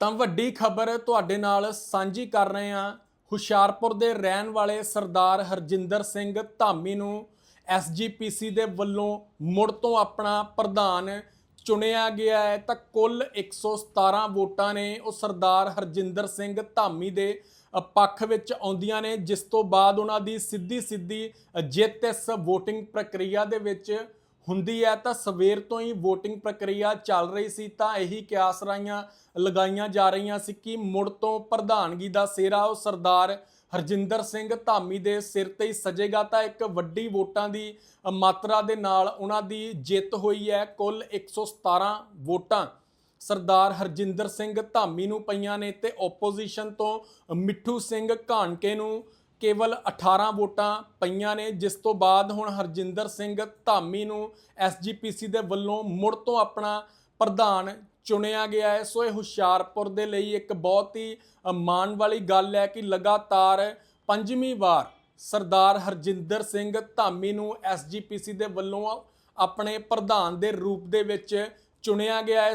ਤਾਂ ਵੱਡੀ ਖਬਰ ਤੁਹਾਡੇ ਨਾਲ ਸਾਂਝੀ ਕਰ ਰਹੇ ਹਾਂ। ਹੁਸ਼ਿਆਰਪੁਰ ਦੇ ਰਹਿਣ ਵਾਲੇ ਸਰਦਾਰ ਹਰਜਿੰਦਰ ਸਿੰਘ ਧਾਮੀ ਨੂੰ ਐਸਜੀਪੀਸੀ ਦੇ ਵੱਲੋਂ ਮੁੜ ਤੋਂ ਆਪਣਾ ਪ੍ਰਧਾਨ ਚੁਣਿਆ ਗਿਆ ਹੈ। ਤਾਂ ਕੁੱਲ 117 ਵੋਟਾਂ ਨੇ ਉਹ ਸਰਦਾਰ ਹਰਜਿੰਦਰ ਸਿੰਘ ਧਾਮੀ ਦੇ ਪੱਖ ਵਿੱਚ ਆਉਂਦੀਆਂ ਨੇ। ਜਿਸ ਤੋਂ ਬਾਅਦ ਉਹਨਾਂ ਦੀ ਸਿੱਧੀ ਸਿੱਧੀ ਜਿੱਤ ਇਸ VOTING ਪ੍ਰਕਿਰਿਆ ਦੇ ਵਿੱਚ ਹੁੰਦੀ ਹੈ, ਤਾਂ ਸਵੇਰ ਤੋਂ ਹੀ VOTING ਪ੍ਰਕਿਰਿਆ ਚੱਲ ਰਹੀ ਸੀ, ਤਾਂ ਇਹੀ ਕਿਆਸ ਰਾਈਆਂ ਲਗਾਈਆਂ ਜਾ ਰਹੀਆਂ ਸੀ ਕਿ ਮੁੜ ਤੋਂ ਪ੍ਰਧਾਨਗੀ ਦਾ ਸਿਹਰਾ ਉਹ ਸਰਦਾਰ ਹਰਜਿੰਦਰ ਸਿੰਘ ਧਾਮੀ ਦੇ ਸਿਰ ਤੇ ਹੀ ਸਜੇਗਾ, ਤਾਂ ਇੱਕ ਵੱਡੀ ਵੋਟਾਂ ਦੀ ਮਾਤਰਾ ਦੇ ਨਾਲ ਉਹਨਾਂ ਦੀ ਜਿੱਤ ਹੋਈ ਹੈ। ਕੁੱਲ 117 ਵੋਟਾਂ ਸਰਦਾਰ ਹਰਜਿੰਦਰ ਸਿੰਘ ਧਾਮੀ ਨੂੰ ਪਈਆਂ ਨੇ ਤੇ ਆਪੋਜੀਸ਼ਨ ਤੋਂ ਮਿੱਠੂ ਸਿੰਘ ਘਾਣਕੇ ਨੂੰ ਕੇਵਲ 18 ਵੋਟਾਂ ਪਈਆਂ ਨੇ, ਜਿਸ ਤੋਂ ਬਾਅਦ ਹੁਣ ਹਰਜਿੰਦਰ ਸਿੰਘ ਧਾਮੀ ਨੂੰ ਐਸਜੀਪੀਸੀ ਦੇ ਵੱਲੋਂ ਮੁੜ ਤੋਂ ਆਪਣਾ ਪ੍ਰਧਾਨ ਚੁਣਿਆ ਗਿਆ ਹੈ। ਸੋ ਇਹ ਹੁਸ਼ਿਆਰਪੁਰ ਦੇ ਲਈ ਇੱਕ ਬਹੁਤ ਹੀ ਮਾਣ ਵਾਲੀ ਗੱਲ ਹੈ ਕਿ ਲਗਾਤਾਰ ਪੰਜਵੀਂ ਵਾਰ ਸਰਦਾਰ ਹਰਜਿੰਦਰ ਸਿੰਘ ਧਾਮੀ ਨੂੰ ਐਸਜੀਪੀਸੀ ਦੇ ਵੱਲੋਂ ਆਪਣੇ ਪ੍ਰਧਾਨ ਦੇ ਰੂਪ ਦੇ ਵਿੱਚ ਚੁਣਿਆ ਗਿਆ ਹੈ।